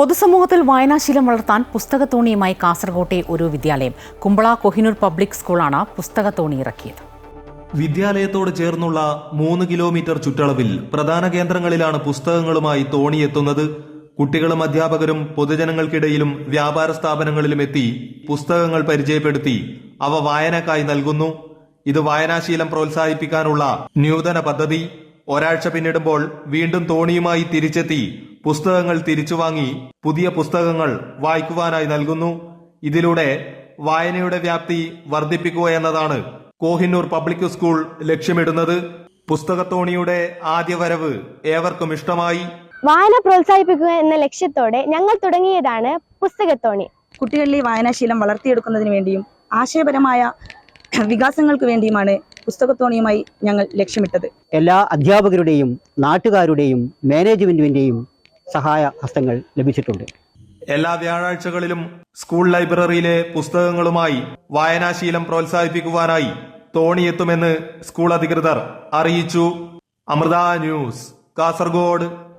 പൊതുസമൂഹത്തിൽ വായനാശീലം വളർത്താൻ പുസ്തകത്തോണിയുമായി കാസർകോട്ടെ ഒരു വിദ്യാലയം. കുമ്പള കൊഹിനൂർ പബ്ലിക് സ്കൂളാണ് പുസ്തകത്തോണി ഇറക്കിയത്. വിദ്യാലയത്തോട് ചേർന്നുള്ള മൂന്ന് കിലോമീറ്റർ ചുറ്റളവിൽ പ്രധാന കേന്ദ്രങ്ങളിലാണ് പുസ്തകങ്ങളുമായി തോണി എത്തുന്നത്. കുട്ടികളും അധ്യാപകരും പൊതുജനങ്ങൾക്കിടയിലും വ്യാപാര സ്ഥാപനങ്ങളിലും എത്തി പുസ്തകങ്ങൾ പരിചയപ്പെടുത്തി അവ വായനക്കായി നൽകുന്നു. ഇത് വായനാശീലം പ്രോത്സാഹിപ്പിക്കാനുള്ള നൂതന പദ്ധതി. ഒരാഴ്ച പിന്നിടുമ്പോൾ വീണ്ടും തോണിയുമായി തിരിച്ചെത്തി പുസ്തകങ്ങൾ തിരിച്ചുവാങ്ങി പുതിയ പുസ്തകങ്ങൾ വായിക്കുവാനായി നൽകുന്നു. ഇതിലൂടെ വായനയുടെ വ്യാപ്തി വർദ്ധിപ്പിക്കുക എന്നതാണ് കോഹിന്നൂർ പബ്ലിക് സ്കൂൾ ലക്ഷ്യമിടുന്നത്. പുസ്തകത്തോണിയുടെ ആദ്യ വരവ് ഏവർക്കും ഇഷ്ടമായി. വായന പ്രോത്സാഹിപ്പിക്കുക എന്ന ലക്ഷ്യത്തോടെ ഞങ്ങൾ തുടങ്ങിയതാണ് പുസ്തകത്തോണി. കുട്ടികളിലെ വായനാശീലം വളർത്തിയെടുക്കുന്നതിന് വേണ്ടിയും ആശയപരമായ വികാസങ്ങൾക്ക് വേണ്ടിയുമാണ് പുസ്തകത്തോണിയുമായി ഞങ്ങൾ ലക്ഷ്യമിട്ടത്. എല്ലാ അധ്യാപകരുടെയും നാട്ടുകാരുടെയും മാനേജ്മെന്റിന്റെയും സഹായ ഹസ്തങ്ങൾ ലഭിച്ചിട്ടുണ്ട്. എല്ലാ വ്യാഴാഴ്ചകളിലും സ്കൂൾ ലൈബ്രറിയിലെ പുസ്തകങ്ങളുമായി വായനാശീലം പ്രോത്സാഹിപ്പിക്കുവാനായി തോണിയെത്തുമെന്ന് സ്കൂൾ അധികൃതർ അറിയിച്ചു. അമൃത ന്യൂസ് കാസർഗോഡ്.